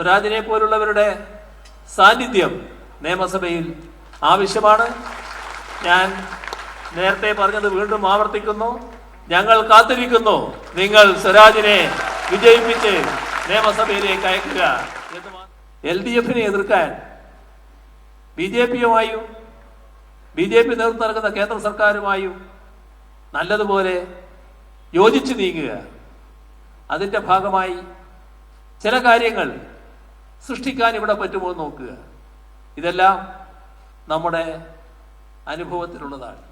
സ്വരാജിനെ പോലുള്ളവരുടെ സാന്നിധ്യം നിയമസഭയിൽ ആവശ്യമാണ്. ഞാൻ നേരത്തെ പറഞ്ഞത് വീണ്ടും ആവർത്തിക്കുന്നു. ഞങ്ങൾ കാത്തിരിക്കുന്നു. നിങ്ങൾ സ്വരാജിനെ വിജയിപ്പിച്ച് നിയമസഭയിലേക്ക് അയക്കുക എൽ ഡി എഫിനെ എതിർക്കാൻ ബി ജെ പിയുമായും ബി ജെ പി നേതൃത്വം നൽകുന്ന കേന്ദ്ര സർക്കാരുമായും നല്ലതുപോലെ യോജിച്ചു നീങ്ങുക. അതിന്റെ ഭാഗമായി ചില കാര്യങ്ങൾ സൃഷ്ടിക്കാൻ ഇവിടെ പറ്റുമോ എന്ന് നോക്കുക. ഇതെല്ലാം നമ്മുടെ അനുഭവത്തിലുള്ളതാണ്.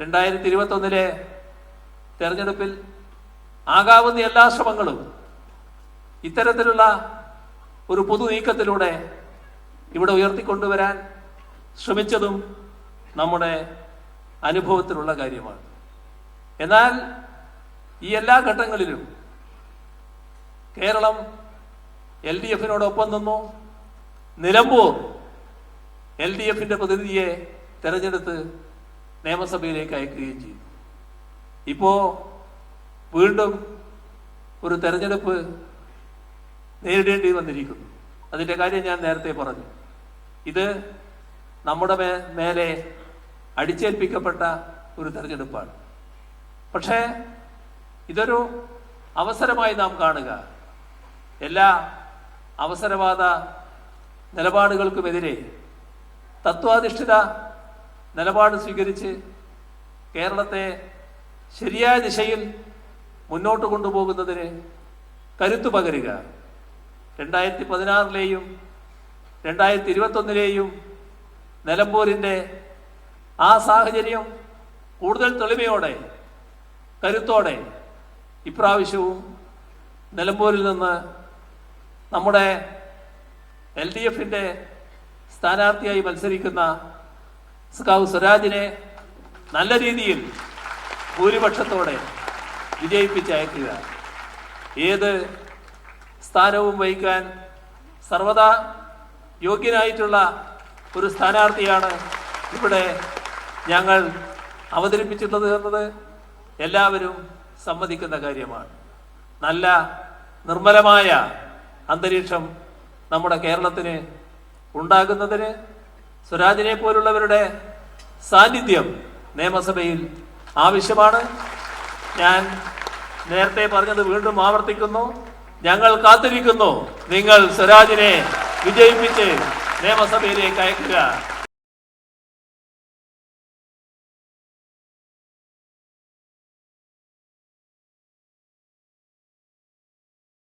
രണ്ടായിരത്തി ഇരുപത്തൊന്നിലെ തെരഞ്ഞെടുപ്പിൽ ആകാവുന്ന എല്ലാ ശ്രമങ്ങളും ഇത്തരത്തിലുള്ള ഒരു പൊതു നീക്കത്തിലൂടെ ഇവിടെ ഉയർത്തിക്കൊണ്ടുവരാൻ ശ്രമിച്ചതും നമ്മുടെ അനുഭവത്തിലുള്ള കാര്യമാണ്. എന്നാൽ ഈ എല്ലാ ഘട്ടങ്ങളിലും കേരളം എൽ ഡി എഫിനോടൊപ്പം നിന്നു. നിലമ്പൂർ എൽ ഡി എഫിന്റെ പ്രതിനിധിയെ തെരഞ്ഞെടുത്ത് നിയമസഭയിലേക്ക് അയക്കുകയും ചെയ്തു. ഇപ്പോ വീണ്ടും ഒരു തെരഞ്ഞെടുപ്പ് നേരിടേണ്ടി വന്നിരിക്കുന്നു. അതിന്റെ കാര്യം ഞാൻ നേരത്തെ പറഞ്ഞു. ഇത് നമ്മുടെ മേ മേലെ അടിച്ചേൽപ്പിക്കപ്പെട്ട ഒരു തെരഞ്ഞെടുപ്പാണ്. പക്ഷേ ഇതൊരു അവസരമായി നാം കാണുക. എല്ലാ അവസരവാദ നിലപാടുകൾക്കുമെതിരെ തത്വാധിഷ്ഠിത നിലപാട് സ്വീകരിച്ച് കേരളത്തെ ശരിയായ ദിശയിൽ മുന്നോട്ട് കൊണ്ടുപോകുന്നതിന് കരുത്തു പകരുക. രണ്ടായിരത്തി പതിനാറിലെയും രണ്ടായിരത്തി ഇരുപത്തൊന്നിലെയും നിലമ്പൂരിന്റെ ആ സാഹചര്യം കൂടുതൽ തെളിമയോടെ കരുത്തോടെ ഇപ്രാവശ്യവും നിലമ്പൂരിൽ നിന്ന് നമ്മുടെ എൽ ഡി എഫിന്റെ സ്ഥാനാർത്ഥിയായി മത്സരിക്കുന്ന സ്കാവ് സ്വരാജിനെ നല്ല രീതിയിൽ ഭൂരിപക്ഷത്തോടെ വിജയിപ്പിച്ചയക്കുക. ഏത് സ്ഥാനവും വഹിക്കാൻ സർവദാ യോഗ്യനായിട്ടുള്ള ഒരു സ്ഥാനാർത്ഥിയാണ് ഇവിടെ ഞങ്ങൾ അവതരിപ്പിച്ചിട്ടുള്ളത് എന്നത് എല്ലാവരും സമ്മതിക്കുന്ന കാര്യമാണ്. നല്ല നിർമ്മലമായ അന്തരീക്ഷം നമ്മുടെ കേരളത്തിന് ഉണ്ടാകുന്നതിന് സ്വരാജിനെ പോലുള്ളവരുടെ സാന്നിധ്യം നിയമസഭയിൽ ആവശ്യമാണ്. ഞാൻ നേരത്തെ പറഞ്ഞത് വീണ്ടും ആവർത്തിക്കുന്നു. ഞങ്ങൾ കാത്തിരിക്കുന്നു. നിങ്ങൾ സ്വരാജിനെ വിജയിപ്പിച്ച് നിയമസഭയിലേക്ക് അയക്കുക.